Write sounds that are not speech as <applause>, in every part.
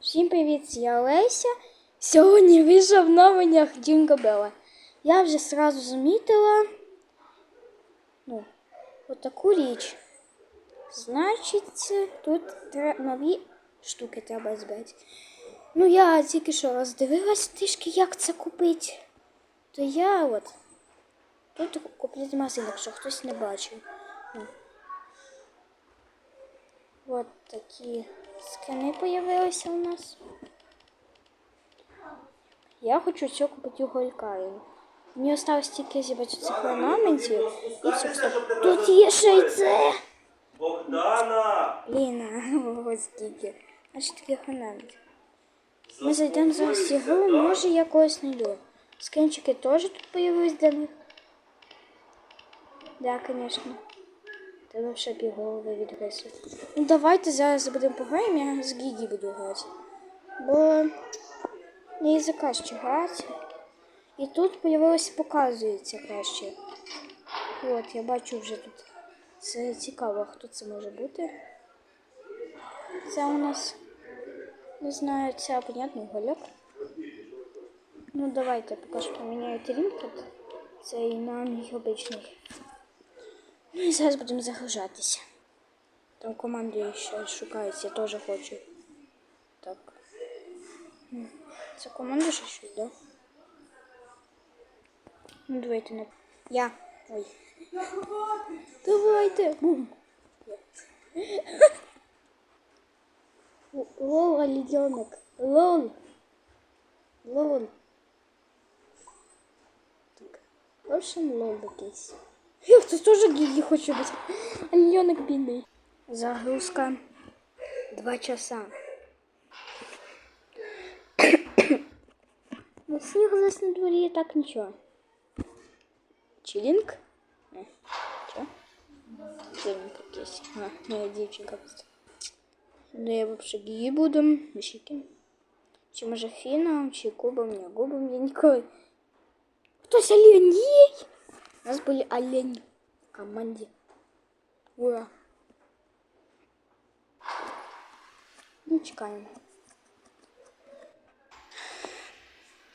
Всім привіт, я Леся. Сьогодні вийшов в новинах Джинго Белла. Я вже сразу замітила ну, отаку річ. Значить, тут нові штуки треба збити. Ну, я тільки що роздивилась трішки, як це купити. То я от тут куплять магазин, якщо хтось не бачив. Ну. От такі скини появилися у нас. Я хочу все купити у Голькаю. Мені осталось тільки зібрати цих орнаментів і все. Тут є ще й це. Богдана! Блін, <laughs> ось скільки. Аж таких орнаментів. Ми зайдемо зараз в ігру, може я когось знайду. Скинчики теж тут появились для них. Да, звісно. Треба ще півголови відгризти. Ну давайте зараз будемо пограємо, я з Гігі буду грати. Бо не язика ще грати. І тут появилось показується краще. От, я бачу вже тут. Це цікаво, хто це може бути. Це у нас, не знаю, це понятний гольок. Ну давайте поки що поміняю трінкет. Це і на мій обичний. Ну і зараз будемо загружатися. Там команду ще шукають, я теж хочу. Так. Це команда ще щось, да? Ну давайте на. Я. Ой. Давайте. Бум. <laughs> Лол, олененок. Лол. Лол. Так. В общем, лол якийсь. Я хтось теж гігі хоче бути. Олененок бідний. Загрузка. Два часа. Ну, сніг зараз на дворі, так нічого. Чилінг? Не. Що? Чилінг якийсь. А, моя дівчинка просто. Да я вообще гії буду. Мішики. Чи може фіном, чи кубом, не губом, я ніколи. Хтось олень є? У нас були олені в команді. Ура. Ну, чекаємо.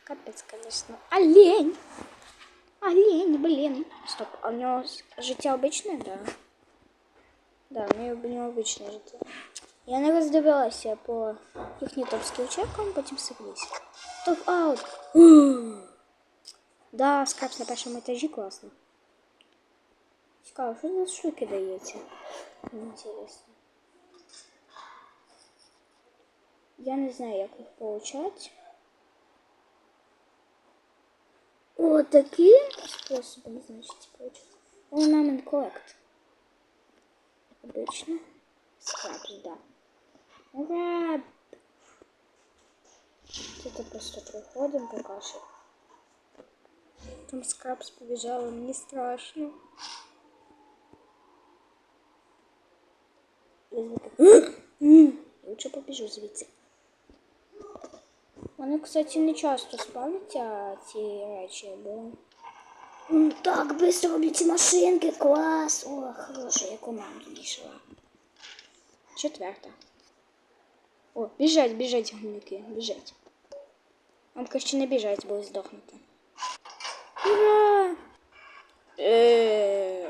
Капець, конечно. Олень! Олень, блін. Стоп, а у нього с- життя обичне, да? Да, у нього- у нього обичне життя. Я не роздивилася по їхнім топ скілчекам, потім сиплюсь. Топ аут. <gasps> Да, скапс на першому етажі класно. Цікаво, що за штуки дається? Інтересно. Я не знаю, як їх получать. О, таким способом, значит, получить. Ornament collect. Обычно. Скрабс, да. Ура! Это просто проходим пока что. Там скрабс побежал, мне страшно. Лучше побежу звідси. Вони, кстати, не часто спавняться ці речі, бо. Так, быстро роблять машинки, клас! О, хороша, я команду рішила. Четверта. О, біжать, біжать гнилики, біжать. Вам краще не біжать, бо ви здохнете. Ура! Е.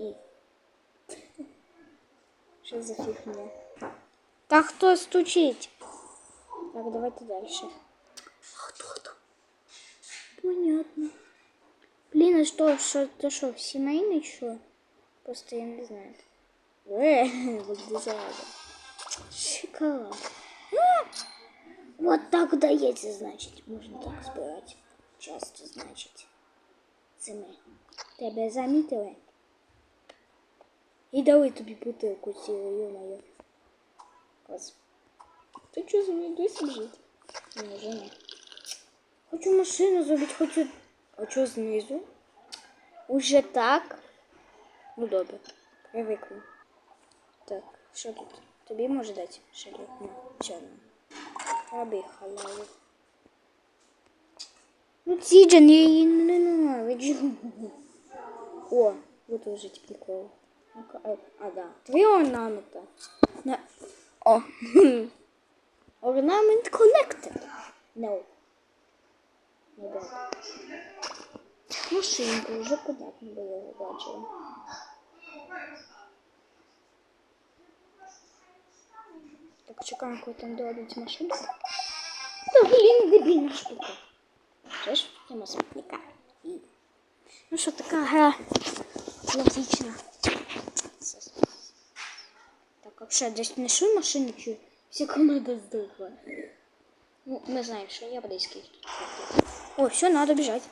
І. Що за фігня? Та хто стучить? Так, давайте дальше. Хто там? Понятно. Блин, а что, что, это что, семейный что? Просто я не знаю. Э, вот дезада. Шоколад. А! Вот так дається, значить. Можна так збирати. Часто, значить. Це ми. Тебе замітили? І дали тобі бутилку цілу, йо-моє. Клас. Ти чого за мною досі біжить? Не може ні. Хочу машину зробити, хочу. А що знизу? Уже так? Ну добре. Привикну. Так, що тут? Тобі може дати шарик? На, чорно. Роби халяву. Ну Тіджан, я її ненавиджу. О, вот уже прикол. Ну-ка, е, А, да. Три орнамента. На... О. Орнамент collected. No. Не да. Машинку вже куди б ми його. Так, чекаємо, коли там доробить машинку. Та, блін, дебільна штука. Це ж тема смітника. Ну що, така гра логічна. Так, а ще десь знайшли машину, чи всі команда здохла? Ну, ми знаємо, що я близький тут. О, все, надо бежать.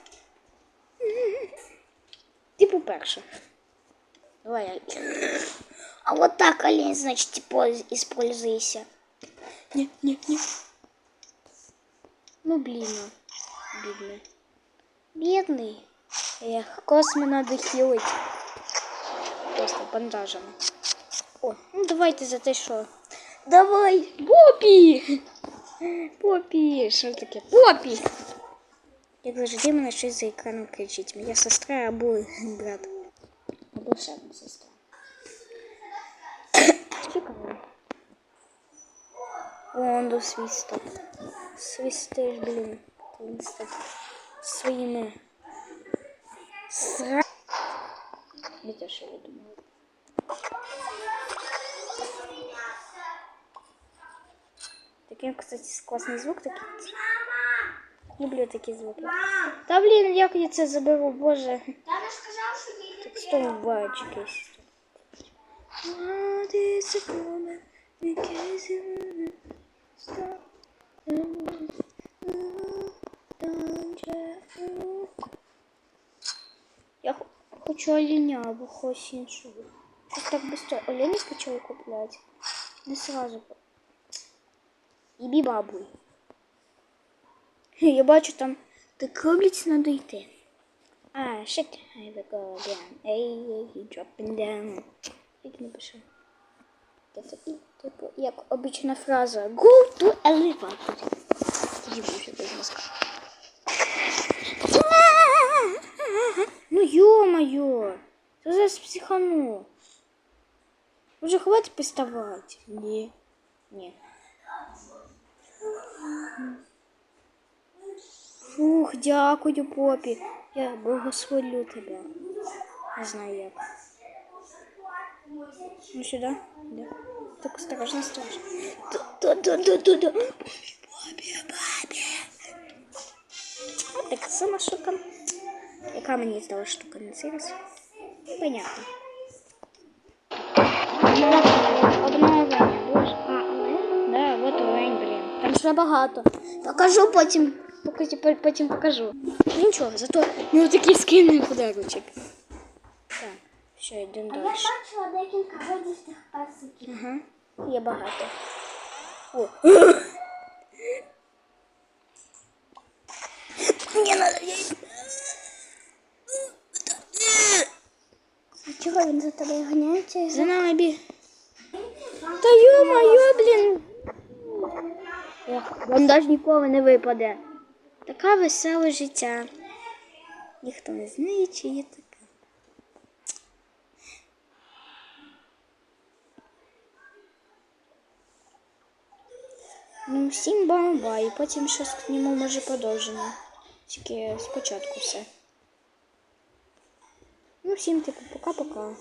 Типу перше. Давай я. А вот так, олень, значит, типа, используйся. Не, не, не. Ну, блин, ну, бедный. Бедный. Эх, космо надо хилить. Просто бандажами. О, ну давайте за те, що. Давай, Попі! Попі, що таке? Попі! Як завжди мене щось за екраном кричить. Моя сестра або брат. Або ще одна сестра. Вон до свисток. Свистиш, блін. Свисток. Своїми. Сра... Не те, що я думала. Такий, кстати, класний звук такий. Люблю такі звуки. Та блін, як я це заберу, боже. Тата сказав, що їй Так стоїть бач якийсь. What is a woman because you wanna stop? Don't you? Я х- хочу оленя або щось іншого. Щось так быстро оленя почали купляти. Не сразу. І бібабуй. Я бачу там так роблять, надо йти. А, shit, I will go again. Ей, ей, dropping down. Як не пише. Це типу, як обична фраза Go to elevator. Ну ё-моё! Что за психану? Уже хватит приставать. Не. Не. Фух, дякую, попі. Я благословлю тебе. Не знаю як. Ну сюди? Да. Так осторожно, осторожно. Да-да-да-да-да. Попі, попі. А так сама штука. Яка мені здала штука на цей раз? Понятно. Обновлення, боже. А, олень? Да, вот олень, блін. Там ще багато. Покажу потім. Поки по- потім покажу. Ну нічого, зато ну такий скинний подарочок. Так, все, йдемо Я далі. бачила декілька видів тих персиків. Ага, є багато. О. Мені надо їй. Чого він за тобою ганяється? За нами бі. Та ё-моё, блін. Ох, бандаж ніколи не випаде. Така веселе життя. Ніхто не знає, чи є таке. Ну, всім бамба, і потім щось к ньому може продовження. Тільки спочатку все. Ну, всім типу, пока-пока.